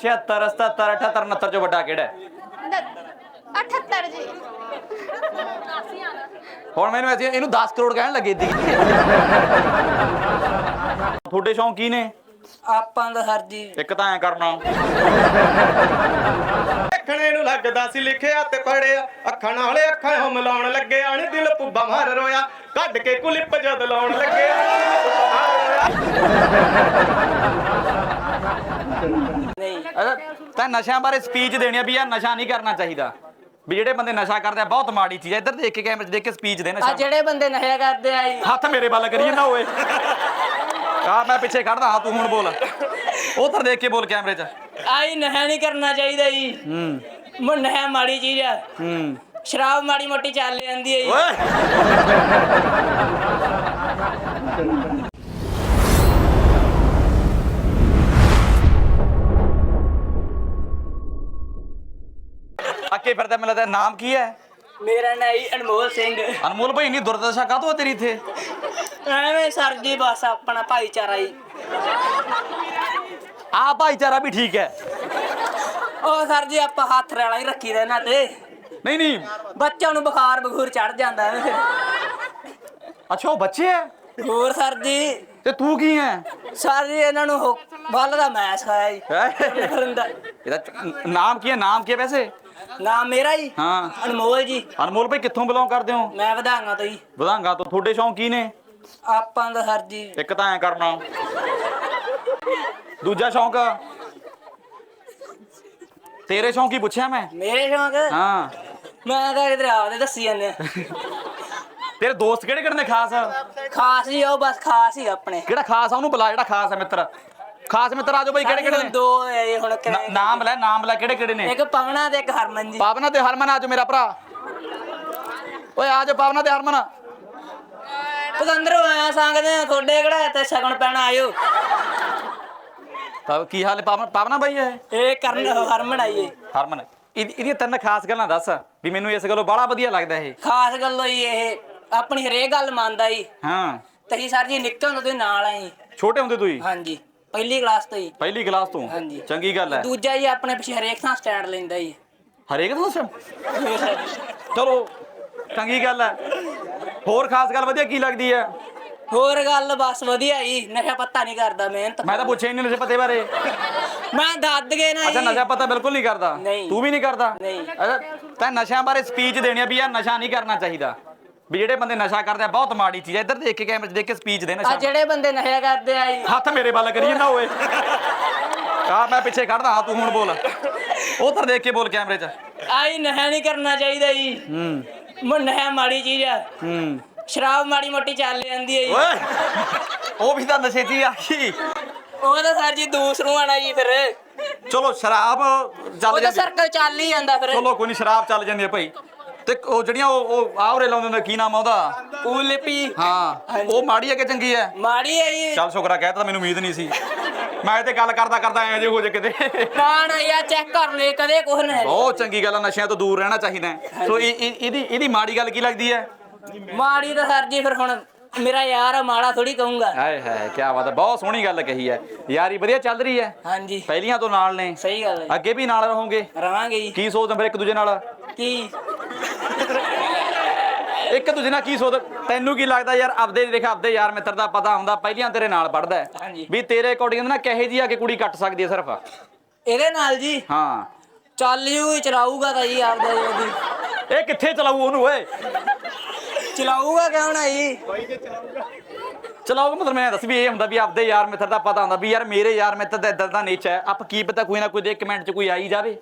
75 76 77 78 69 ਚੋਂ ਵੱਡਾ ਕਿਹੜਾ ਹੈ 78 ਜੀ ਹੁਣ ਮੈਨੂੰ ਐਸੀ ਇਹਨੂੰ 10 ਕਰੋੜ ਕਹਿਣ ਲੱਗੇ ਦੀ ਤੁਹਾਡੇ ਸ਼ੌਂਕ ਕੀ ਨੇ ਆਪਾਂ ਦਾ ਸਰ ਜੀ ਇੱਕ ਤਾਂ ਐ ਕਰਨਾ ਦੇਖਣੇ ਨੂੰ ਲੱਗਦਾ ਸੀ ਲਿਖਿਆ ਤੇ ਪੜਿਆ। ਅੱਖਾਂ ਨਾਲੇ ਅੱਖਾਂ ਉਹ ਮਿਲਾਉਣ ਲੱਗੇ ਆਣ ਦਿਲ ਪੁੱਬਾ ਮਾਰ ਰੋਇਆ। ਕੱਢ ਕੇ ਕੁਲਿਪ ਜਦ ਲਾਉਣ ਲੱਗੇ ਅੱਛਾ ਤਾਂ ਨਸ਼ਿਆਂ ਬਾਰੇ ਸਪੀਚ ਦੇਣੀ ਆ ਵੀ ਇਹ ਨਸ਼ਾ ਨਹੀਂ ਕਰਨਾ ਚਾਹੀਦਾ। ਵੀ ਜਿਹੜੇ ਬੰਦੇ ਨਸ਼ਾ ਕਰਦੇ ਆ ਬਹੁਤ ਮਾੜੀ ਚੀਜ਼ ਹੈ ਇੱਧਰ ਦੇਖ ਕੇ ਕੈਮਰੇ 'ਚ ਦੇਖ ਕੇ ਸਪੀਚ ਦੇ ਆ ਨਸ਼ਾ ਜਿਹੜੇ ਬੰਦੇ ਨਸ਼ਾ ਕਰਦੇ ਆ ਜੀ। ਹੱਥ ਮੇਰੇ ਵੱਲ ਕਰੀ ਨਾ ਓਏ। ਆ ਮੈਂ ਪਿੱਛੇ ਖੜਦਾ ਹਾਂ ਤੂੰ ਹੁਣ ਬੋਲ। ਉਧਰ ਦੇਖ ਕੇ ਬੋਲ ਕੈਮਰੇ 'ਚ। ਆਈ ਨਸ਼ਾ ਨਹੀਂ ਕਰਨਾ ਚਾਹੀਦਾ ਜੀ। ਹੂੰ। ਮ ਨਸ਼ਾ ਮਾੜੀ ਚੀਜ਼ ਆ। ਹੂੰ। ਸ਼ਰਾਬ ਮਾੜੀ ਮੋਟੀ ਚੱਲ ਜਾਂਦੀ ਹੈ ਜੀ। ਓਏ। ਅੱਕੇ ਫਿਰਦਾ ਮੈਨੂੰ ਲੱਗਦਾ ਨਾਮ ਕੀ ਹੈ? ਮੇਰਾ ਨਾਂ ਜੀ ਅਨਮੋਲ ਸਿੰਘ। ਅਨਮੋਲ ਭਾਈ ਇੰਨੀ ਦੁਰਦਸ਼ਾ ਕਾਹਤੋਂ ਆ ਤੇਰੀ ਇੱਥੇ? ਐਵੇਂ ਸਰ ਜੀ ਬਸ ਆਪਣਾ ਭਾਈਚਾਰਾ ਜੀ। ਆ ਭਾਈਚਾਰਾ ਵੀ ਠੀਕ ਹੈ। ਉਹ ਸਰ ਜੀ ਆਪਾਂ ਹੱਥ ਰਲਾ ਹੀ ਰੱਖੀਦਾ ਇਹਨਾਂ ਤੇ। ਨਹੀਂ ਨਹੀਂ। ਬੱਚਿਆਂ ਨੂੰ ਬੁਖਾਰ ਬਖੂਰ ਚੜ ਜਾਂਦਾ ਐਵੇਂ ਫਿਰ ਅੱਛਾ ਉਹ ਬੱਚੇ ਹੈ? ਹੋਰ ਸਰ ਜੀ। ਤੇ ਤੂੰ ਕੀ ਹੈ? ਸਰ ਜੀ ਇਹਨਾਂ ਨੂੰ ਬੱਲ ਦਾ ਮੈਚ ਖਾਇਆ ਜੀ। ਹੈਂ? ਦਾ। ਇਹਦਾ ਨਾਮ ਕੀ ਹੈ? ਨਾਮ ਕੀ ਹੈ ਵੈਸੇ? ਨਾਮ ਮੇਰਾ ਜੀ ਹਾਂ। ਅਨਮੋਲ ਜੀ। ਅਨਮੋਲ ਭਾਈ ਕਿੱਥੋਂ ਬਿਲੋਂਗ ਕਰਦੇ ਹੋ? ਮੈਂ ਵਧਾਂਗਾ ਤੋਂ ਜੀ। ਵਧਾਂਗਾ ਤੋਂ। ਤੁਹਾਡੇ ਸ਼ੌਂਕ ਕੀ ਨੇ? ਆਪਾਂ ਦਾ ਸਰ ਜੀ। ਇੱਕ ਤਾਂ ਐ ਕਰਨਾ। ਦੂਜਾ ਸ਼ੌਂਕ? ਤੇਰੇ ਸ਼ੌਂਕ ਹੀ ਪੁੱਛਿਆ ਮੈਂ? ਮੇਰੇ ਸ਼ੌਂਕ? ਹਾਂ। ਮੈਂ ਤਾਂ ਇਧਰ ਆਪਦੇ ਦੱਸੀ ਜਾਂਦੇ ਆ। ਤੇਰੇ ਦੋਸਤ ਕਿਹੜੇ ਕਿਹੜੇ ਨੇ ਖਾਸ? ਖਾਸ ਹੀ ਆ ਉਹ ਬਸ ਖਾਸ ਹੀ ਆਪਣੇ। ਕਿਹੜਾ ਖਾਸ ਆ? ਉਹਨੂੰ ਬੁਲਾ ਜਿਹੜਾ ਖਾਸ ਹੈ ਮਿੱਤਰ। ਖਾਸ ਮਿੱਤਰ ਆਜੋ ਭਾਈ ਕਿਹੜੇ ਕਿਹੜੇ ਨੇ? ਦੋ ਜੀ ਹੁਣ ਨਾ- ਕਿਵੇਂ ਨਾਮ ਲੈ ਨਾਮ ਲੈ ਕਿਹੜੇ ਕਿਹੜੇ ਨੇ? ਇੱਕ ਪਵਨਾ ਤੇ ਇੱਕ ਹਰਮਨ ਜੀ। ਪਾਵਨਾ ਤੇ ਹਰਮਨ ਆਜੋ ਮੇਰਾ ਭਰਾ। ਓਏ ਆਜੋ ਪਾਵਨਾ ਤੇ ਹਰਮਨ। ਪਤੰਦਰੋਂ ਆਇਆ ਸੰਗਦੇ ਆ ਤੁਹਾਡੇ ਕਿਹੜਾ ਇੱਥੇ ਸ਼ਗਨ ਪੈਣਾ ਆਇਓ? ਤਾਂ ਕੀ ਹਾਲ ਹੈ ਪਾਵਨਾ ਪਾਵਨਾ ਬਾਈ ਹੈ ਇਹ ਕਰਨ ਹਰਮਨ ਆਈਏ ਹਰਮਨ ਇਹਦੀ- ਇਹਦੀਆਂ ਤਿੰਨ ਖਾਸ ਗੱਲਾਂ ਦੱਸ ਵੀ ਮੈਨੂੰ ਇਸ ਗੱਲੋਂ ਬੜਾ ਵਧੀਆ ਲੱਗਦਾ ਇਹ। ਖਾਸ ਗੱਲੋਂ ਹੀ ਇਹ ਆਪਣੀ ਹਰੇਕ ਗੱਲ ਮੰਨਦਾ ਜੀ। ਹਾਂ। ਤਹੀਂ ਸਰ ਜੀ ਨਿੱਕੇ ਹੁੰਦੇ ਤੋਂ ਹੀ ਨਾਲ ਆਈ ਛੋਟੇ ਹੁੰਦੇ ਤੂੰ ਹੀ? ਹਾਂਜੀ। ਪਹਿਲੀ ਕਲਾਸ ਤੋਂ ਹੀ। ਪਹਿਲੀ ਕਲਾਸ ਤੋਂ? ਹਾਂਜੀ। ਚੰਗੀ ਗੱਲ ਹੈ। ਦੂਜਾ ਜੀ ਆਪਣੇ ਪਿੱਛੇ ਹਰੇਕ ਥਾਂ ਸਟੈਂਡ ਲੈਂਦਾ ਜੀ। ਹਰੇਕ ਤੋਂ ਦੱਸ ਚਲੋ ਚੰਗੀ ਗੱਲ ਹੈ। ਹੋਰ ਖਾਸ ਗੱਲ ਵਧੀਆ ਕੀ ਲੱਗਦੀ ਹੈ? ਹੋਰ ਗੱਲ ਬਸ ਵਧੀਆ ਜੀ। ਨਸ਼ਾ ਪੱਤਾ ਨਹੀਂ ਕਰਦਾ ਮਿਹਨਤ। ਮੈਂ ਤਾਂ ਪੁੱਛਿਆ ਹੀ ਨਹੀਂ ਨਸ਼ੇ ਪੱਤੇ ਬਾਰੇ। ਮੈਂ ਦੱਦ ਗਏ ਨਾ ਅੱਛਾ ਜੀ। ਨਸ਼ਾ ਪਤਾ ਬਿਲਕੁਲ ਨਹੀਂ ਕਰਦਾ। ਨਹੀਂ। ਤੂੰ ਵੀ ਨਹੀਂ ਕਰਦਾ? ਨਹੀਂ। ਅੱਛਾ ਤਾਂ ਨਸ਼ਿਆਂ ਬਾਰੇ ਸਪੀਚ ਦੇਣੀ ਆ ਵੀ ਯਾਰ ਨਸ਼ਾ ਨਹੀਂ ਕਰਨਾ ਚਾਹੀਦਾ। ਵੀ ਜਿਹੜੇ ਬੰਦੇ ਨਸ਼ਾ ਕਰਦੇ ਆ ਬਹੁਤ ਮਾੜੀ ਚੀਜ਼ ਹੈ ਇੱਧਰ ਦੇਖ ਕੇ ਕੈਮਰੇ 'ਚ ਦੇਖ ਕੇ ਸਪੀਚ ਦੇ ਆ ਨਸ਼ਾ ਜਿਹੜੇ ਬੰਦੇ ਨਸ਼ਾ ਕਰਦੇ ਆ ਜੀ। ਹੱਥ ਮੇਰੇ ਵੱਲ ਕਰੀ ਨਾ ਓਏ। ਆ ਮੈਂ ਪਿੱਛੇ ਖੜਦਾ ਹਾਂ ਤੂੰ ਹੁਣ ਬੋਲ। ਉਧਰ ਦੇਖ ਕੇ ਬੋਲ ਕੈਮਰੇ 'ਚ। ਆਈ ਨਸ਼ਾ ਨਹੀਂ ਕਰਨਾ ਚਾਹੀਦਾ ਜੀ। ਹੂੰ। ਮ ਨਸ਼ਾ ਮਾੜੀ ਚੀਜ਼ ਆ। ਹੂੰ। ਸ਼ਰਾਬ ਮਾੜੀ ਮੋਟੀ ਚੱਲ ਜਾਂਦੀ ਹੈ ਜੀ। ਓਏ ਉਹ ਵੀ ਤਾਂ ਨਸ਼ੇ 'ਚ ਹੀ ਆ ਗਈ ਉਹ ਤਾਂ ਸਰ ਜੀ ਦੂਸਰੋਂ ਆਣਾ ਜੀ ਫਿਰ। ਚਲੋ ਸ਼ਰਾਬ ਚੱਲ ਉਹ ਤਾਂ ਜਾਂਦੀ ਸਰਕਲ ਚੱਲ ਹੀ ਜਾਂਦਾ ਫਿਰ। ਚਲੋ ਕੋਈ ਨਹੀਂ ਸ਼ਰਾਬ ਚੱਲ ਜਾਂਦੀ ਹੈ ਭਾਈ। ਤੇ ਉਹ ਜਿਹੜੀਆਂ ਉਹ ਉਹ ਆਵਰੇ ਲਾਉਂਦੇ ਨੇ ਕੀ ਨਾਮ ਆ ਉਹਦਾ? ਕੂਲਿਪੀ। ਹਾਂ। ਉਹ ਮਾੜੀ ਹੈ ਕਿ ਚੰਗੀ ਹੈ ਮਾੜੀ ਹੈ ਜੀ। ਚੱਲ ਸ਼ੁਕਰਾ ਕਹਿ ਤਾ ਮੈਨੂੰ ਉਮੀਦ ਨਹੀਂ ਸੀ। ਮੈਂ ਤੇ ਗੱਲ ਕਰਦਾ ਕਰਦਾ ਐ ਜੇ ਹੋ ਜੇ ਕਿਤੇ। ਨਾ ਨਾ ਯਾ ਚੈੱਕ ਕਰ ਲੈ ਕਦੇ ਕੁਛ ਨਾ ਬਹੁਤ ਚੰਗੀ ਗੱਲ ਆ ਨਸ਼ਿਆਂ ਤੋਂ ਦੂਰ ਰਹਿਣਾ ਚਾਹੀਦਾ ਹੈ। ਸੋ ਇਹ- ਇਹ- ਇਹਦੀ ਇਹਦੀ ਮਾੜੀ ਗੱਲ ਕੀ ਲੱਗਦੀ ਹੈ? ਮਾੜੀ ਤਾਂ ਸਰ ਜੀ ਫਿਰ ਹੁਣ ਮੇਰਾ ਯਾਰ ਆ, ਮਾੜਾ ਥੋੜੀ ਕਹੂੰਗਾ। ਹਾਏ ਹਾਏ ਕੀ ਬਾਤ ਹੈ ਬਹੁਤ ਸੋਹਣੀ ਗੱਲ ਕਹੀ ਹੈ। ਯਾਰੀ ਵਧੀਆ ਚੱਲ ਰਹੀ ਹੈ? ਹਾਂਜੀ। ਪਹਿਲੀਆਂ ਤੋਂ ਨਾਲ ਨੇ। ਸਹੀ ਗੱਲ ਹੈ ਅੱਗੇ ਵੀ ਨਾਲ ਰਹੋਗੇ? ਰਵਾਂਗੇ ਜੀ। ਕੀ ਸੋਚਦੇ ਫਿਰ ਇੱਕ ਦੂਜੇ ਨਾਲ? ਕੀ? ਇੱਕ ਦੂਜੇ ਨਾਲ ਕੀ ਸੋਚ ਤੈਨੂੰ ਕੀ ਲੱਗਦਾ ਯਾਰ ਆਪਦੇ ਦੇਖ ਆਪਦੇ ਯਾਰ ਮਿੱਤਰ ਦਾ ਪਤਾ ਹੁੰਦਾ ਪਹਿਲੀਆਂ ਤੇਰੇ ਨਾਲ ਪੜਦਾ। ਵੀ ਤੇਰੇ ਅਕੋਰਡਿੰਗ ਨਾ ਕਹੇ ਜੀ ਆ ਕੇ ਕੁੜੀ ਕੱਟ ਸਕਦੀ ਹੈ ਸਿਰਫ? ਇਹਦੇ ਨਾਲ ਜੀ। ਹਾਂ। ਚੱਲ ਜੂ ਚਲਾਊਗਾ ਤਾਂ ਜੀ ਆਪਦਾ ਜੀ ਇਹ ਕਿੱਥੇ ਚਲਾਊ ਉਹਨੂੰ ਓਏ? ਚਲਾਊਗਾ ਕਿਉਂ ਨਾ ਜੀ? ਚਲਾਓ ਮਤਲਬ ਮੈਂ ਦੱਸ ਵੀ ਇਹ ਹੁੰਦਾ ਵੀ ਆਪਦੇ ਯਾਰ ਮਿੱਤਰ ਦਾ ਪਤਾ ਹੁੰਦਾ ਵੀ ਯਾਰ ਮੇਰੇ ਯਾਰ ਮਿੱਤਰ ਦਾ ਇਦਾਂ ਦਾ ਨੇਚਰ ਹੈ। ਆਪ ਕੀ ਪਤਾ ਕੋਈ ਨਾ ਕੋਈ ਦੇ ਕਮੈਂਟ 'ਚ ਕੋਈ ਆਈ ਜਾਵੇ।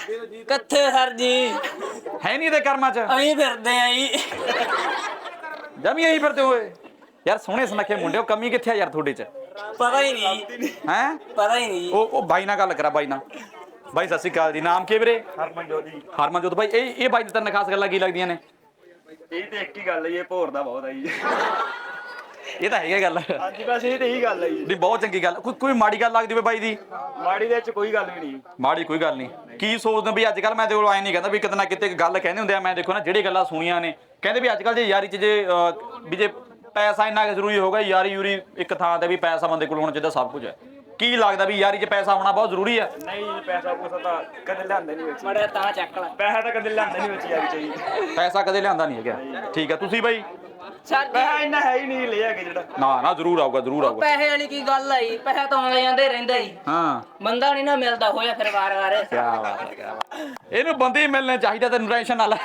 ਕਿੱਥੇ ਸਰ ਜੀ। ਹੈ ਨਹੀਂ ਇਹਦੇ ਕਰਮਾਂ 'ਚ? ਅਸੀਂ ਫਿਰਦੇ ਆ ਜੀ। ਜਮੀ ਆਈ ਫਿਰਦੇ ਹੋਏ। ਯਾਰ ਸੋਹਣੇ ਸੁਨੱਖੇ ਮੁੰਡੇ ਹੋ ਕਮੀ ਕਿੱਥੇ ਆ ਯਾਰ ਤੁਹਾਡੇ 'ਚ? ਪਤਾ ਹੀ ਨਹੀਂ। ਹੈ? ਪਤਾ ਹੀ ਨਹੀਂ। ਉਹ ਉਹ ਬਾਈ ਨਾਲ ਗੱਲ ਕਰਾ ਬਾਈ ਨਾਲ। ਬਾਈ ਸਤਿ ਸ਼੍ਰੀ ਅਕਾਲ ਜੀ। ਨਾਮ ਕੀ ਵੀਰੇ? ਹਰਮਨਜੋਤ ਜੀ। ਹਰਮਨਜੋਤ ਬਾਈ ਇਹ ਇਹ ਬਾਈ ਦੀ ਤੈਨੂੰ ਖਾਸ ਗੱਲਾਂ ਕੀ ਲੱਗਦੀਆਂ ਨੇ? ਇਹ ਤੇ ਇੱਕ ਹੀ ਗੱਲ ਹੈ ਇਹ ਭੋਰ ਦਾ ਬਹੁਤ ਹੈ ਜੀ। ਇਹ ਤਾਂ ਹੈਗਾ ਗੱਲ। ਹਾਂਜੀ ਬਸ ਇਹ ਤੇ ਇਹੀ ਗੱਲ ਹੈ ਜੀ। ਨਹੀਂ ਬਹੁਤ ਚੰਗੀ ਗੱਲ। ਕੋਈ ਕੋਈ ਮਾੜੀ ਗੱਲ ਲੱਗਦੀ ਵੇ ਬਾਈ ਦੀ? ਮਾੜੀ ਦੇ ਵਿੱਚ ਕੋਈ ਗੱਲ ਵੀ ਨਹੀਂ। ਮਾੜੀ ਕੋਈ ਗੱਲ ਨਹੀਂ। ਕੀ ਸੋਚਦੇ ਵੀ ਅੱਜ ਕੱਲ ਮੈਂ ਤੇ ਕੋਲ ਆਏ ਨਹੀਂ ਕਹਿੰਦਾ ਵੀ ਕਿਤੇ ਨਾ ਕਿਤੇ ਗੱਲ ਕਹਿੰਦੇ ਹੁੰਦੇ ਆ। ਮੈਂ ਦੇਖੋ ਨਾ ਜਿਹੜੀ ਗੱਲਾਂ ਸੁਣੀਆਂ ਨੇ ਕਹਿੰਦੇ ਵੀ ਅੱਜ ਕੱਲ ਜੇ ਯਾਰੀ ਚ ਜੇ ਅਹ, ਵੀ ਜੇ ਪੈਸਾ ਇੰਨਾ ਕੁ ਜ਼ਰੂਰੀ ਹੋਗਾ ਯਾਰੀ ਯੂਰੀ ਇੱਕ ਥਾਂ ਤੇ ਵੀ ਪੈਸਾ ਬੰਦੇ ਕੋਲ ਹੋਣਾ ਚਾਹੀਦਾ ਸਭ ਕੁਝ ਹੈ। ਕੀ ਲੱਗਦਾ ਵੀ ਯਾਰੀ 'ਚ ਪੈਸਾ ਹੋਣਾ ਬਹੁਤ ਜ਼ਰੂਰੀ ਆ? ਨਹੀਂ ਜੀ, ਪੈਸਾ ਪੂਸਾ ਤਾਂ ਕਦੇ ਲਿਆਂਦੇ ਨਹੀਂ ਵਿੱਚ। ਮੜਿਆ ਤਾਂ ਚੱਕ ਲੈ। ਪੈਸਾ ਤਾਂ ਕਦੇ ਲਿਆਂਦੇ ਨਹੀਂ ਵਿੱਚ ਯਾਰੀ ਚਾਹੀਏ ਪੈਸਾ ਕਦੇ ਲਿਆਂਦਾ ਨਹੀਂ ਹੈਗਾ। ਠੀਕ ਆ ਤੁਸੀਂ ਬਾਈ? ਸਰ ਜੀ ਪੈਸਾ ਇੰਨਾ ਹੈ ਹੀ ਨਹੀਂ ਲਿਆ ਕੇ ਜਿਹੜਾ। ਨਾ ਨਾ ਜ਼ਰੂਰ ਆਊਗਾ ਜ਼ਰੂਰ ਆਊਗਾ। ਪੈਸੇ ਵਾਲੀ ਕੀ ਗੱਲ ਆਈ ਪੈਸਾ ਤਾਂ ਆਉਂਦਾ ਜਾਂਦੇ ਰਹਿੰਦਾ ਹੀ ਹਾਂ। ਬੰਦਾ ਨਹੀਂ ਨਾ ਮਿਲਦਾ ਹੋਇਆ ਫਿਰ ਵਾਰ-ਵਾਰ। ਕੀ ਬਾਤ ਹੈ ਕੀ ਬਾਤ ਹੈ। ਇਹਨੂੰ ਬੰਦੇ ਹੀ ਮਿਲਣੇ ਚਾਹੀਦੇ ਤੈਨੂੰ ਟੈਨਸ਼ਨ ਨਾ ਲੈ।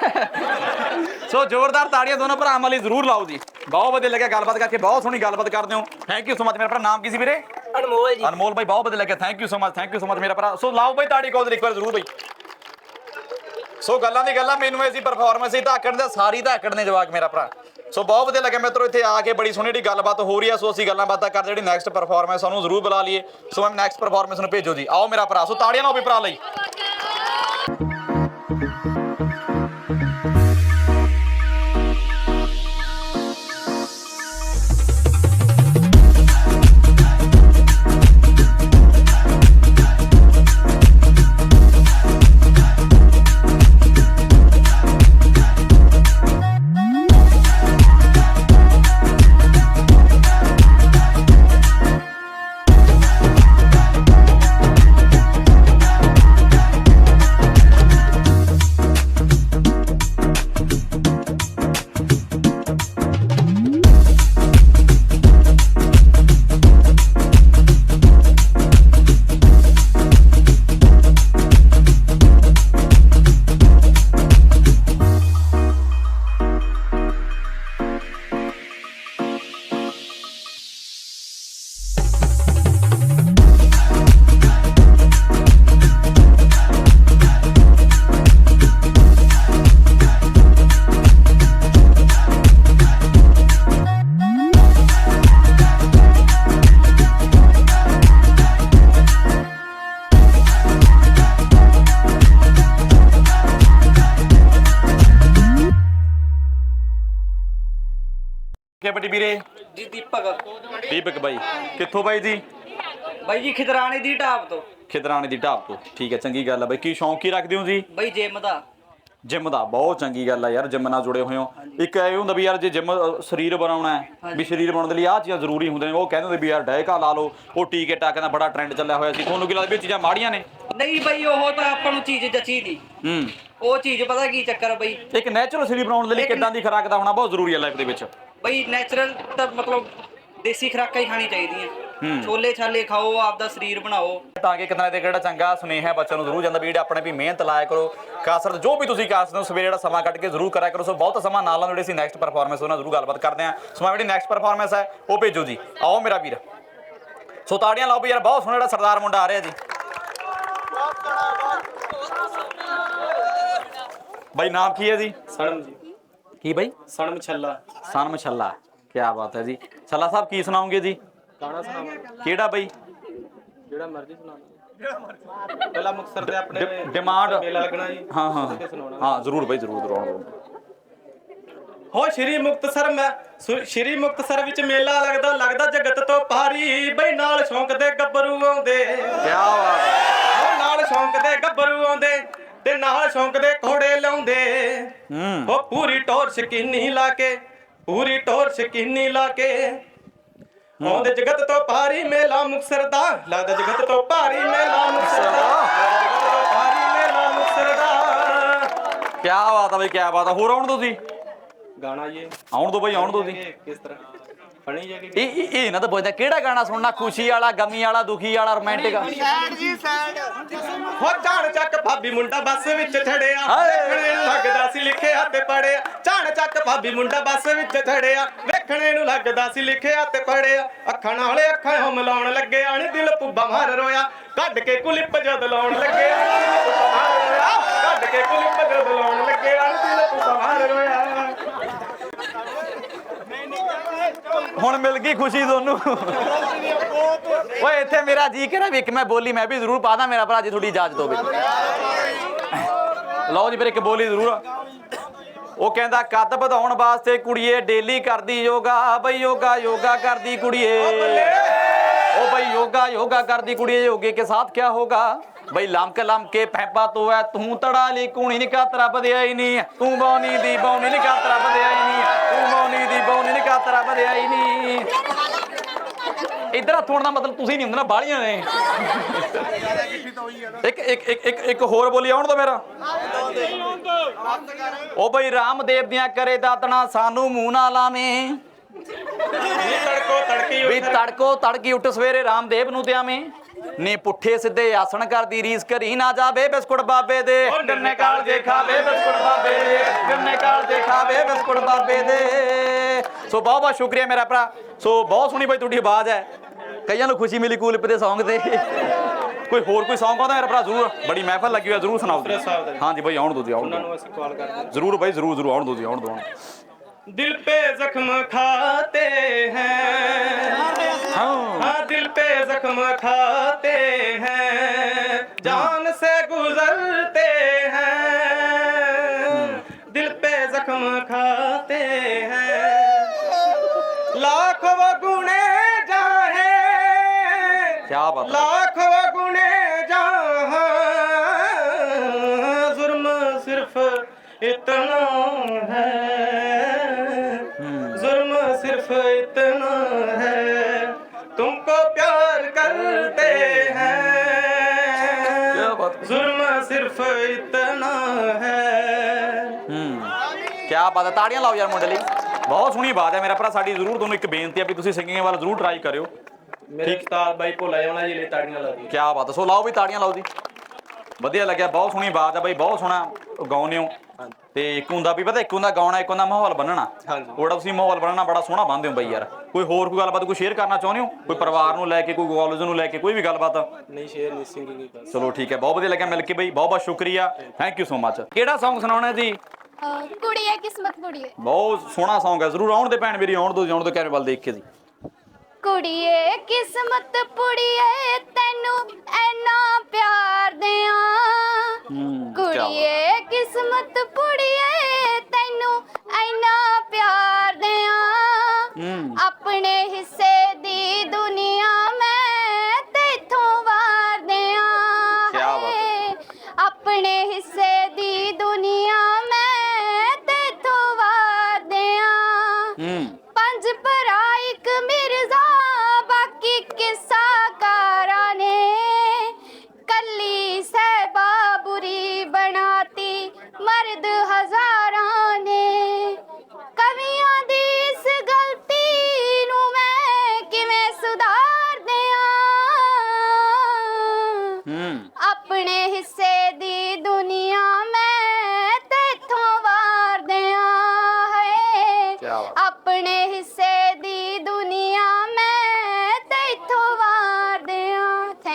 ਸੋ ਜ਼ੋਰਦਾਰ ਤਾੜੀਆਂ ਦੋਨੋਂ ਭਰਾਵਾਂ ਲਈ ਜ਼ਰੂਰ ਲਾਓ ਜੀ। ਬਹੁਤ ਵਧੀਆ ਲੱਗਿਆ ਗੱਲਬਾਤ ਕਰਕੇ ਬਹੁਤ ਸੋਹਣੀ ਗੱਲਬਾਤ ਕਰਦੇ ਹੋ। ਥੈਂਕ ਯੂ ਸੋ ਮਚ ਮੇਰਾ ਭਰਾ। ਨਾਮ ਕੀ ਸੀ ਵੀਰੇ? ਅਨਮੋਲ ਜੀ। ਅਨਮੋਲ ਭਾਈ ਬਹੁਤ ਵਧੀਆ ਲੱਗਿਆ। Thank you so much thank you so much ਮੇਰਾ ਭਰਾ। ਸੋ ਲਾਓ ਭਾਈ ਤਾੜੀ ਕੋਲ ਇੱਕ ਵਾਰ ਜ਼ਰੂਰ ਭਾਈ ਸੋ ਗੱਲਾਂ ਦੀ ਗੱਲਾਂ ਮੈਨੂੰ ਐਸੀ ਪਰਫਾਰਮੈਂਸ ਹੀ ਧਾਕੜ ਦੇ ਸਾਰੀ ਧਾਕੜ ਨੇ ਜਵਾਕ ਮੇਰਾ ਭਰਾ। ਸੋ ਬਹੁਤ ਵਧੀਆ ਲੱਗਿਆ। ਮਿੱਤਰੋ ਇੱਥੇ ਆ ਕੇ ਬੜੀ ਸੋਹਣੀ ਜਿਹੜੀ ਗੱਲਬਾਤ ਹੋ ਰਹੀ ਆ ਸੋ ਅਸੀਂ ਗੱਲਾਂ ਬਾਤਾਂ ਕਰਦੇ ਜਿਹੜੀ ਨੈਕਸਟ ਪਰਫਾਰਮੈਂਸ ਉਹਨੂੰ ਜ਼ਰੂਰ ਬੁਲਾ ਲਈਏ। ਸੋ ਮੈਂ ਨੈਕਸਟ ਪਰਫਾਰਮੈਂਸ ਨੂੰ ਭੇਜੋ ਜੀ। ਆਓ ਮੇਰਾ ਭਰਾ। ਸੋ ਤਾੜੀਆਂ ਲਾਓ ਵੀ ਭਰਾ ਲਈ। ਕਿ ਬੜੀ ਵੀਰੇ? ਜੀ ਦੀਪਕ। ਦੀਪਕ ਬਾਈ। ਕਿੱਥੋਂ ਬਾਈ ਜੀ? ਬਾਈ ਜੀ ਖਿਦਰਾਣੇ ਦੀ ਢਾਬ ਤੋਂ। ਖਿਦਰਾਣੇ ਦੀ ਢਾਬ ਤੋਂ। ਠੀਕ ਹੈ ਚੰਗੀ ਗੱਲ ਆ ਬਾਈ। ਕੀ ਸ਼ੌਂਕ ਕੀ ਰੱਖਦੇ ਹੋ ਜੀ? ਬਾਈ ਜਿਮ ਦਾ। ਜਿਮ ਦਾ। ਬਹੁਤ ਚੰਗੀ ਗੱਲ ਆ ਯਾਰ ਜਿਮ ਨਾਲ ਜੁੜੇ ਹੋਏ ਹੋ। ਇੱਕ ਇਹ ਹੁੰਦਾ ਵੀ ਯਾਰ ਜੇ ਜਿਮ ਸਰੀਰ ਬਣਾਉਣਾ ਹੈ ਵੀ ਸਰੀਰ ਬਣਾਉਣ ਦੇ ਲਈ ਆਹ ਚੀਜ਼ਾਂ ਜ਼ਰੂਰੀ ਹੁੰਦੀਆਂ ਨੇ। ਉਹ ਕਹਿੰਦੇ ਹੁੰਦੇ ਵੀ ਯਾਰ ਡਾਇਕਾ ਲਾ ਲਓ। ਉਹ ਟੀਕੇ ਟਾਕੇ ਦਾ ਬੜਾ ਟ੍ਰੈਂਡ ਚੱਲਿਆ ਹੋਇਆ ਸੀ। ਤੁਹਾਨੂੰ ਕੀ ਲੱਗਦਾ ਵੀ ਇਹ ਚੀਜ਼ਾਂ ਮਾੜੀਆਂ ਨੇ? ਨਹੀਂ ਬਾਈ ਉਹ ਤਾਂ ਆਪਾਂ ਨੂੰ ਚੀਜ਼ ਜਚੀ ਨਹੀਂ ਹੂੰ। ਉਹ ਚੀਜ਼ ਪਤਾ ਕੀ ਚੱਕਰ ਆ ਬਾਈ? ਇੱਕ ਨੈਚੁਰਲ ਸਰੀਰ ਬਣਾਉਣ ਦੇ ਲਈ ਕਿੱਦਾਂ ਦੀ ਖੁਰਾਕ ਦਾ ਹੋਣਾ ਬਹੁਤ ਜ਼ਰੂਰੀ ਹੈ ਲਾਈਫ ਦੇ ਵਿੱਚ। ਬਈ ਨੈਚੁਰਲ ਤਾਂ ਮਤਲਬ ਦੇਸੀ ਖੁਰਾਕਾਂ ਹੀ ਖਾਣੀ ਚਾਹੀਦੀਆਂ। ਛੋਲੇ ਛਾਲੇ ਖਾਓ ਆਪਦਾ ਸਰੀਰ ਬਣਾਓ। ਤਾਂ ਕਿ ਕਿਤਨਾ ਦੇ ਕਿਹੜਾ ਚੰਗਾ ਸੁਨੇਹਾ ਹੈ ਬੱਚਿਆਂ ਨੂੰ ਜ਼ਰੂਰ ਜਾਂਦਾ। ਵੀ ਜਿਹੜੇ ਆਪਣੇ ਵੀ ਮਿਹਨਤ ਲਾਇਆ ਕਰੋ। ਕਸਰਤ ਜੋ ਵੀ ਤੁਸੀਂ ਕਰ ਸਕਦੇ ਹੋ ਸਵੇਰੇ ਜਿਹੜਾ ਸਮਾਂ ਕੱਢ ਕੇ ਜ਼ਰੂਰ ਕਰਿਆ ਕਰੋ। ਸੋ ਬਹੁਤ ਸਮਾਂ ਨਾਲ ਨਾਲ ਜਿਹੜੇ ਅਸੀਂ ਨੈਕਸਟ ਪਰਫਾਰਮੈਂਸ ਉਹਨਾਂ ਜ਼ਰੂਰ ਗੱਲਬਾਤ ਕਰਦੇ ਹਾਂ। ਸੋ ਮੈਂ ਜਿਹੜੀ ਨੈਕਸਟ ਪਰਫਾਰਮੈਂਸ ਹੈ ਉਹ ਭੇਜੋ ਜੀ। ਆਓ ਮੇਰਾ ਵੀਰ। ਸੋ ਤਾੜੀਆਂ ਲਾਓ ਵੀ ਯਾਰ ਬਹੁਤ ਸੋਹਣਾ ਜਿਹੜਾ ਸਰਦਾਰ ਮੁੰਡਾ ਆ ਰਿਹਾ ਜੀ। ਬਾਈ ਨਾਮ ਕੀ ਹੈ ਜੀ? ਸਣਮ ਜੀ। ਕੀ ਬਾਈ? ਸਣਮ ਛੱਲਾ ਸਨ ਮਛੱਲਾ ਕੀ ਬਾਤ ਹੈ ਜੀ। ਛੱਲਾ ਸਾਹਿਬ ਕੀ ਸੁਣਾਉਂਗੇ ਜੀ? ਗਾਣਾ ਸੁਣਾਵਾਂ ਕਿਹੜਾ ਬਾਈ? ਜਿਹੜਾ ਮਰਜ਼ੀ ਸੁਣਾ ਪਹਿਲਾਂ ਮੁਕਤਸਰ ਦੇ ਆਪਣੇ ਡਿਮਾਂਡ ਮੇਲਾ ਲੱਗਣਾ ਜੀ। ਹਾਂ ਹਾਂ। ਤੇ ਹਾਂ ਜ਼ਰੂਰ ਬਾਈ ਜ਼ਰੂਰ ਜ਼ਰੂਰ। ਹੋ ਸ਼੍ਰੀ ਮੁਕਤਸਰ ਮੈਂ ਸ਼੍ਰੀ ਮੁਕਤਸਰ ਵਿੱਚ ਮੇਲਾ ਲੱਗਦਾ ਲੱਗਦਾ ਜਗਤ ਤੋਂ ਪਾਰੀ ਬਈ ਨਾਲ ਸ਼ੌਂਕ ਦੇ ਗੱਭਰੂ ਆਉਂਦੇ। ਕੀ ਬਾਤ ਹੈ ਨਾਲ ਸ਼ੌਂਕ ਦੇ ਗੱਭਰੂ ਆਉਂਦੇ। ਤੇ ਨਾਲ ਸ਼ੌਂਕ ਦੇ ਘੋੜੇ ਲਾਉਂਦੇ। ਹੂੰ। ਉਹ ਪੂਰੀ ਟੌਰ ਸ਼ਕੀਨੀ ਲਾ ਕੇ ਪੂਰੀ ਟੌਰ ਸ਼ਕੀਨੀ ਲਾ ਕੇ। ਆਉਂਦੇ ਜਗਤ ਤੋਂ ਭਾਰੀ ਮੇਲਾ ਮੁਕਤਸਰ ਦਾ ਲੱਗਦਾ ਜਗਤ ਤੋਂ ਭਾਰੀ ਮੇਲਾ ਮੁਕਤਸਰ ਦਾ ਲੱਗਦਾ ਜਗਤ ਤੋਂ ਭਾਰੀ ਮੇਲਾ ਮੁਕਤਸਰ ਦਾ ਕੀ ਬਾਤ ਆ ਬਈ ਕੀ ਬਾਤ ਆ। ਹੋਰ ਆਉਣ ਦੋ ਜੀ ਗਾਣਾ ਜੀ। ਆਉਣ ਦੋ ਬਈ ਆਉਣ ਦੋ ਜੀ ਇਹ ਕਿਸ ਤਰ੍ਹਾਂ? ਫਣੀ ਜਗੀ ਇਹ ਇਹ ਇਹ ਨਾ ਤਾਂ ਪੁੱਛਦਾ ਕਿਹੜਾ ਗਾਣਾ ਸੁਣਨਾ? ਖੁਸ਼ੀ ਵਾਲਾ ਗਮੀ ਵਾਲਾ ਦੁਖੀ ਵਾਲਾ ਰੋਮਾਂਟਿਕ ਹੋ ਝਾੜ ਚੱਕ ਭਾਬੀ ਮੁੰਡਾ ਬੱਸ ਵਿੱਚ ਛੜਿਆ ਹਾਏ। ਵੇਖਣੇ ਨੂੰ ਲੱਗਦਾ ਸੀ ਲਿਖਿਆ ਤੇ ਪੜਿਆ। ਝਾੜ ਚੱਕ ਭਾਬੀ ਮੁੰਡਾ ਬੱਸ ਵਿੱਚ ਛੜਿਆ ਵੇਖਣੇ ਨੂੰ ਲੱਗਦਾ ਸੀ ਲਿਖਿਆ ਤੇ ਪੜਿਆ। ਅੱਖਾਂ ਨਾਲੇ ਅੱਖਾਂ ਹੋ ਮਿਲਾਉਣ ਲੱਗੇ ਆਣ ਦਿਲ ਪੁੱਬਾ ਮਾਰ ਰੋਇਆ। ਕੱਢ ਕੇ ਕੁਲਿਪ ਜਦ ਲਾਉਣ ਲੱਗੇ ਆਣ ਦਿਲ ਪੁੱਬਾ ਮਾਰ ਰੋਇਆ ਕੱਢ ਕੇ ਕੁਲਿਪ ਜਦ ਲਾਉਣ ਲੱਗੇ ਆਣ ਦਿਲ ਪੁੱਬਾ ਮਾਰ ਰੋਇਆ ਹੁਣ ਮਿਲ ਗਈ ਖੁਸ਼ੀ ਤੁਹਾਨੂੰ। ਓਏ, ਇੱਥੇ ਮੇਰਾ ਜੀ ਕਿਹੜਾ ਵੀ ਇੱਕ ਮੈਂ ਬੋਲੀ ਮੈਂ ਵੀ ਜ਼ਰੂਰ ਪਾਦਾ, ਮੇਰਾ ਭਰਾ ਜੀ ਤੁਹਾਡੀ ਇਜਾਜ਼ਤ ਹੋਵੇ ਲਓ ਜੀ ਫਿਰ ਇੱਕ ਬੋਲੀ ਜ਼ਰੂਰ। ਉਹ ਕਹਿੰਦਾ, ਕੱਦ ਵਧਾਉਣ ਵਾਸਤੇ ਕੁੜੀਏ, ਡੇਲੀ ਕਰਦੀ ਯੋਗਾ, ਬਈ ਯੋਗਾ ਯੋਗਾ ਕਰਦੀ ਕੁੜੀਏ। ਉਹ ਬਈ ਯੋਗਾ ਯੋਗਾ ਕਰਦੀ ਕੁੜੀਏ, ਯੋਗੇ ਕੇ ਸਾਥ ਕੀ ਹੋਗਾ? ਬਈ ਲਮਕ ਲਮਕੇ ਪੈਪਾ ਤੋ ਐ ਤੂੰ ਤੜਾ ਲਈ ਕੂਣੀ ਨਿਕਾ ਤਰਬ ਦੇ ਆਈ ਨੀ। ਤੂੰ ਬੌਨੀ ਦੀ ਬੌਨੀ ਨਿਕਾ ਤਰਬ ਦੇ ਆਈ ਨੀ। ਤੂੰ ਬੌਨੀ ਦੀ ਬੌਨੀ ਨਿਕਾ ਤਰਬ ਦੇ ਆਈ ਨੀ। ਇਧਰ ਹੱਥ ਹੋਣ ਦਾ ਮਤਲਬ ਤੁਸੀਂ ਨਹੀਂ ਹੁੰਦੇ ਨਾ ਬਾਲੀਆਂ ਨੇ। ਇੱਕ ਇੱਕ ਇੱਕ ਇੱਕ ਹੋਰ ਬੋਲੀ ਆਉਣ ਦੋ ਮੇਰਾ। ਉਹ ਬਈ ਰਾਮਦੇਵ ਦੀਆਂ ਕਰੇ ਦਾਤਣਾ ਸਾਨੂੰ ਮੂੰਹ ਨਾ ਲਾਵੇਂ। ਵੀ ਤੜਕੋ ਤੜਕੀ ਉੱਠ ਸਵੇਰੇ ਰਾਮਦੇਵ ਨੂੰ ਤੇ ਨੀ ਪੁੱਠੇ ਸਿੱਧੇ ਆਸਣ ਕਰਦੀ ਰੀਸ ਕਰੀ ਨਾ ਜਾਵੇ ਬਿਸਕੁਟ ਬਾਬੇ ਦੇ। ਗੰਨੇ ਕਾਲ ਦੇ ਖਾਵੇ ਬਿਸਕੁਟ ਬਾਬੇ ਦੇ। ਗੰਨੇ ਕਾਲ ਦੇ ਖਾਵੇ ਬਿਸਕੁਟ ਬਾਬੇ ਦੇ। ਸੋ ਬਹੁਤ ਬਹੁਤ ਸ਼ੁਕਰੀਆ ਮੇਰਾ ਭਰਾ। ਸੋ ਬਹੁਤ ਸੋਹਣੀ ਬਈ ਤੁਹਾਡੀ ਆਵਾਜ਼ ਹੈ। ਕਈਆਂ ਨੂੰ ਖੁਸ਼ੀ ਮਿਲੀ ਕੂਲਿਪ ਦੇ Song ਤੇ। ਕੋਈ ਹੋਰ ਕੋਈ ਸੌਂਗ ਆਉਂਦਾ ਮੇਰਾ ਭਰਾ? ਜ਼ਰੂਰ। ਬੜੀ ਮਹਿਫਲ ਲੱਗੀ ਹੋਇਆ ਜ਼ਰੂਰ ਸੁਣਾਓ ਹਾਂਜੀ ਬਈ ਆਉਣ ਦੋ ਜੀ ਆਉਣ ਉਹਨਾਂ ਨੂੰ ਅਸੀਂ ਕਾਲ ਕਰਦੇ ਜ਼ਰੂਰ ਬਈ ਜ਼ਰੂਰ ਜ਼ਰੂਰ ਆਉਣ ਦੋ ਜੀ ਆਉਣ ਦੋ। ਦਿਲ ਪੇ ਜ਼ਖਮ ਖਾਤੇ ਹੈ। दिल पे जख्म खाते हैं जान से गुजरते हैं दिल पे जख्म खाते हैं। लाख गुणे जाहे क्या बात है। लाख गुने जहाँ जुर्म सिर्फ़ इतना है जुर्म सिर्फ़ इतना है। तुमको प्यार करते हैं क्या बात है। जुर्म सिर्फ इतना है ਹੂੰ ਕੀ ਬਾਤ ਹੈ ਤਾੜੀਆਂ ਲਾਓ ਯਾਰ ਮੁੰਡੇ ਲਈ ਬਹੁਤ ਸੋਹਣੀ ਆਵਾਜ਼ ਹੈ ਮੇਰਾ ਭਰਾ ਸਾਡੀ ਜ਼ਰੂਰ ਤੁਹਾਨੂੰ ਇੱਕ ਬੇਨਤੀ ਹੈ ਵੀ ਤੁਸੀਂ ਸਿੰਗਿੰਗ ਵੱਲ ਜ਼ਰੂਰ ਟਰਾਈ ਕਰਿਓ ਮੇਰੇ ਉਸਤਾਦ ਬਾਈ ਭੋਲਾ ਜਾਣਾ ਜੀ ਲਈ ਤਾੜੀਆਂ ਲਾ ਦੀ ਕੀ ਬਾਤ ਹੈ ਸੋ ਲਾਓ ਵੀ ਤਾੜੀਆਂ ਲਾਓ ਜੀ ਵਧੀਆ ਲੱਗਿਆ ਬਹੁਤ ਸੋਹਣੀ ਆਵਾਜ਼ ਆ ਬਾਈ ਬਹੁਤ ਸੋਹਣਾ ਗਾਉਂਦੇ ਹੋ ਤੇ ਇੱਕ ਹੁੰਦਾ ਵੀ ਪਤਾ ਇੱਕ ਹੁੰਦਾ ਗਾਉਣਾ ਇੱਕ ਹੁੰਦਾ ਮਾਹੌਲ ਬੰਨਣਾ। ਹਾਂਜੀ। ਉਹਦਾ ਤੁਸੀਂ ਮਾਹੌਲ ਬੰਨਣਾ ਬੜਾ ਸੋਹਣਾ ਬੰਨਦੇ ਹੋ ਬਾਈ ਯਾਰ। ਕੋਈ ਹੋਰ ਕੋਈ ਗੱਲਬਾਤ ਕੋਈ ਸ਼ੇਅਰ ਕਰਨਾ ਚਾਹੁੰਦੇ ਹੋ? ਕੋਈ ਪਰਿਵਾਰ ਨੂੰ ਲੈ ਕੇ ਕੋਈ ਕਾਲਜ ਨੂੰ ਲੈ ਕੇ ਕੋਈ ਵੀ ਗੱਲਬਾਤ? ਨਹੀਂ ਸ਼ੇਰ ਨਹੀਂ ਸਿੰਗਿੰਗ ਹੀ ਬਸ। ਚਲੋ ਠੀਕ ਹੈ ਬਹੁਤ ਵਧੀਆ ਲੱਗਿਆ ਮਿਲ ਕੇ ਬਈ ਬਹੁਤ ਬਹੁਤ ਸ਼ੁਕਰੀਆ। ਥੈਂਕ ਯੂ ਸੋ ਮੱਚ ਕਿਹੜਾ Song ਸੁਣਾਉਣਾ ਹੈ ਜੀ ਕੁੜੀਏ ਕਿਸਮਤ ਕੁੜੀਏ। ਬਹੁਤ ਸੋਹਣਾ Song ਹੈ ਜ਼ਰੂਰ ਆਉਣ ਦੇ ਭੈਣ ਮੇਰੀ ਆਉਣ ਦੋ ਆਉਣ ਦੋ ਕੈਮਰੇ ਵੱਲ ਦੇਖ ਕੇ ਜੀ। ਕੁੜੀਏ ਕਿਸਮਤ ਪੁੜੀਏ ਤੈਨੂੰ ਐਨਾ ਪਿਆਰ ਦਿਆਂ ਹੂੰ, ਕਿਆ ਬਾਤ। ਕੁੜੀਏ ਕਿਸਮਤ ਪੁੜੀਏ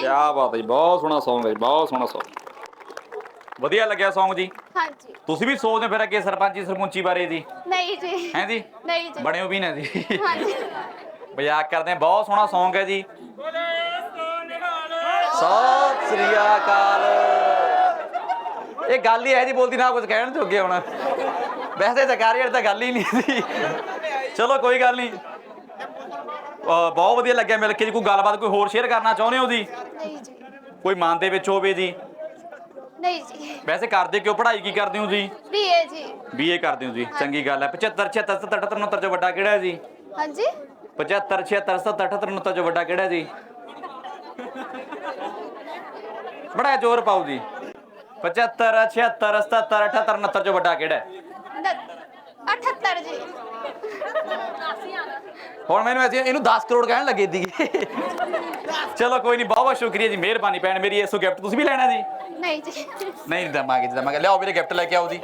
ਥੈਂਕ ਕੀ ਬਾਤ ਹੈ ਜੀ, ਬਹੁਤ ਸੋਹਣਾ Song ਹੈ ਜੀ, ਬਹੁਤ ਸੋਹਣਾ Song ਵਧੀਆ ਲੱਗਿਆ Song ਜੀ? ਹਾਂਜੀ। ਤੁਸੀਂ ਵੀ ਸੋਚਦੇ ਹੋ ਫਿਰ ਅੱਗੇ ਸਰਪੰਚੀ ਸਰਪੰਚੀ ਬਾਰੇ ਜੀ? ਨਹੀਂ ਜੀ। ਹੈ ਜੀ? ਨਹੀਂ ਜੀ। ਬਣੇ ਹੋ ਵੀ ਨਾ ਜੀ। ਹਾਂਜੀ। ਮਜ਼ਾਕ ਕਰਦੇ ਬਹੁਤ ਸੋਹਣਾ Song ਹੈ ਜੀ। ਸਤਿ ਸ੍ਰੀ ਅਕਾਲ। ਇਹ ਗੱਲ ਹੀ ਹੈ ਜੀ ਬੋਲਦੀ ਨਾ ਕੁਝ ਕਹਿਣ ਜੋਗੇ ਹੁਣ। ਵੈਸੇ ਤਾਂ ਕਾਰੀਅਰ ਤਾਂ ਗੱਲ ਹੀ ਨਹੀਂ ਸੀ। ਚਲੋ ਕੋਈ ਗੱਲ ਨਹੀਂ। ਬਹੁਤ ਵਧੀਆ ਲੱਗਿਆ ਮਿਲ ਕੇ ਜੀ। ਕੋਈ ਗੱਲਬਾਤ ਕੋਈ ਹੋਰ ਸ਼ੇਅਰ ਕਰਨਾ ਚਾਹੁੰਦੇ ਹੋ ਜੀ? ਨਹੀਂ ਜੀ। ਕੋਈ ਮਨ ਦੇ ਵਿੱਚ ਹੋਵੇ ਜੀ? ਨਹੀਂ ਜੀ। ਵੈਸੇ ਕਰਦੇ ਕਿਉਂ? ਪੜ੍ਹਾਈ ਕੀ ਕਰਦੇ ਹੋ ਜੀ? ਬੀਏ ਜੀ। ਬੀਏ ਕਰਦੇ ਹੋ ਜੀ। ਚੰਗੀ ਗੱਲ ਹੈ। 75 76 77 78 69 ਚੋਂ ਵੱਡਾ ਕਿਹੜਾ ਹੈ ਜੀ? ਹਾਂਜੀ। 75 76 77 78 69 ਚੋਂ ਵੱਡਾ ਕਿਹੜਾ ਹੈ ਜੀ? ਬੜਾ ਜ਼ੋਰ ਪਾਓ ਜੀ। 75 76 77 78 69 ਚੋਂ ਵੱਡਾ ਕਿਹੜਾ ਹੈ? ਨ- 78 ਜੀ। ਹੁਣ ਮੈਨੂੰ ਐਸੀ ਇਹਨੂੰ 10 ਕਰੋੜ ਕਹਿਣ ਲੱਗੇ ਦੀ ਚਲੋ ਕੋਈ ਨਹੀਂ ਬਹੁਤ ਬਹੁਤ ਸ਼ੁਕਰੀਆ ਜੀ ਮਿਹਰਬਾਨੀ ਭੈਣ ਮੇਰੀ ਇਸੋ ਗਿਫਟ ਤੁਸੀਂ ਵੀ ਲੈਣਾ ਜੀ? ਨਹੀਂ ਜੀ। ਨਹੀਂ ਦਵਾਂਗੇ ਜੀ ਦਵਾਂਗੇ। ਲਿਆਓ ਵੀਰੇ ਗਿਫਟ ਲੈ ਕੇ ਆਓ ਜੀ।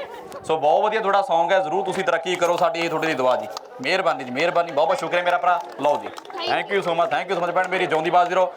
ਸੋ ਬਹੁਤ ਵਧੀਆ ਤੁਹਾਡਾ Song ਹੈ ਜ਼ਰੂਰ ਤੁਸੀਂ ਤਰੱਕੀ ਕਰੋ ਸਾਡੀ ਇਹ ਤੁਹਾਡੇ ਦੀ ਦੁਆ ਜੀ। ਮਿਹਰਬਾਨੀ ਜੀ ਮਿਹਰਬਾਨੀ ਬਹੁਤ ਬਹੁਤ ਸ਼ੁਕਰੀਆ ਮੇਰਾ ਭਰਾ। ਲਓ ਜੀ। Thank you so much thank you so much ਭੈਣ ਮੇਰੀ ਜਿਉਂਦੀ ਬਾਜ਼ੀ ਰਹੋ